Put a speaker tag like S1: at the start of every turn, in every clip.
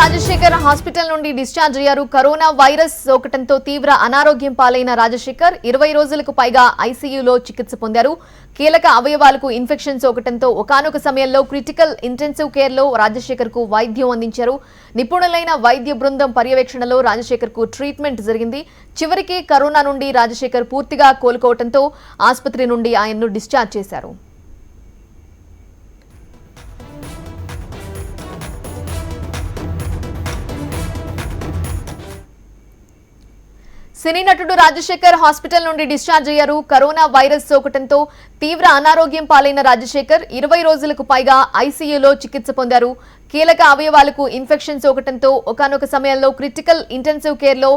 S1: Rajasekhar hospital నుండి discharge అయ్యారు. Corona virus సోకటంతో తీవ్ర అనారోగ్యం పాలైన రాజశేఖర్ ఇరవై రోజులకు పైగా ఐసీయూలో చికిత్స పొందారు. కీలక అవయవాలకు ఇన్ఫెక్షన్ సోకటంతో ఒకానొక సమయంలో క్రిటికల్ ఇంటెన్సివ్ కేర్లో రాజశేఖర్కు వైద్యం అందించారు. నిపుణులైన వైద్య బృందం పర్యవేక్షణలో రాజశేఖర్కు ట్రీట్మెంట్ జరిగింది. చివరికి కరోనా నుండి రాజశేఖర్ పూర్తిగా కోలుకోవడంతో ఆసుపత్రి నుండి ఆయన్ను డిశ్చార్జ్ చేశారు. సినీ నటుడు రాజశేఖర్ హాస్పిటల్ నుండి డిశ్చార్జ్ అయ్యారు. కరోనా వైరస్ సోకటంతో తీవ్ర అనారోగ్యం పాలైన రాజశేఖర్ ఇరవై రోజులకు పైగా ఐసీయూలో చికిత్స పొందారు. కీలక అవయవాలకు ఇన్ఫెక్షన్ సోకటంతో ఒకానొక సమయంలో క్రిటికల్ ఇంటెన్సివ్ కేర్లో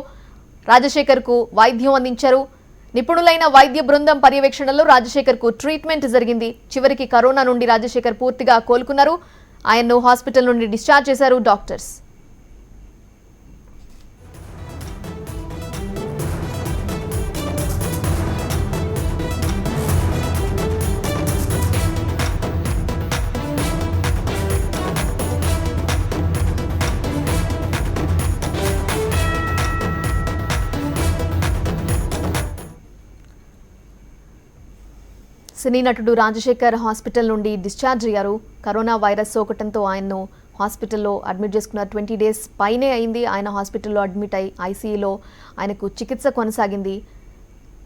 S1: రాజశేఖర్కు వైద్యం అందించారు. నిపుణులైన వైద్య బృందం పర్యవేక్షణలో రాజశేఖర్కు ట్రీట్మెంట్ జరిగింది. చివరికి కరోనా నుండి రాజశేఖర్ పూర్తిగా కోలుకున్నారు. ఆయన్ను హాస్పిటల్ నుండి డిశ్చార్జ్ చేశారు డాక్టర్స్. సినీ నటుడు రాజశేఖర్ హాస్పిటల్ నుండి డిశ్చార్జ్ అయ్యారు. కరోనా వైరస్ సోకటంతో ఆయన్ను హాస్పిటల్లో అడ్మిట్ చేసుకున్న ట్వంటీ డేస్ పైనే అయింది. ఆయన హాస్పిటల్లో అడ్మిట్ అయి ఐసీయూలో ఆయనకు చికిత్స కొనసాగింది.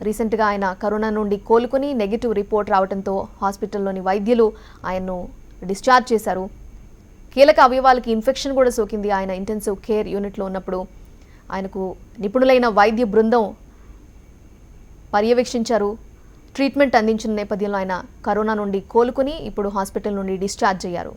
S1: రీసెంట్గా ఆయన కరోనా నుండి కోలుకుని నెగిటివ్ రిపోర్ట్ రావడంతో హాస్పిటల్లోని వైద్యులు ఆయన్ను డిశ్చార్జ్ చేశారు. కీలక అవయవాలకి ఇన్ఫెక్షన్ కూడా సోకింది ఆయన ఇంటెన్సివ్ కేర్ యూనిట్లో ఉన్నప్పుడు. ఆయనకు నిపుణులైన వైద్య బృందం పర్యవేక్షించారు. ట్రీట్మెంట్ అందించిన నేపథ్యంలో ఆయన కరోనా నుండి కోలుకుని ఇప్పుడు హాస్పిటల్ నుండి డిశ్చార్జ్ అయ్యారు.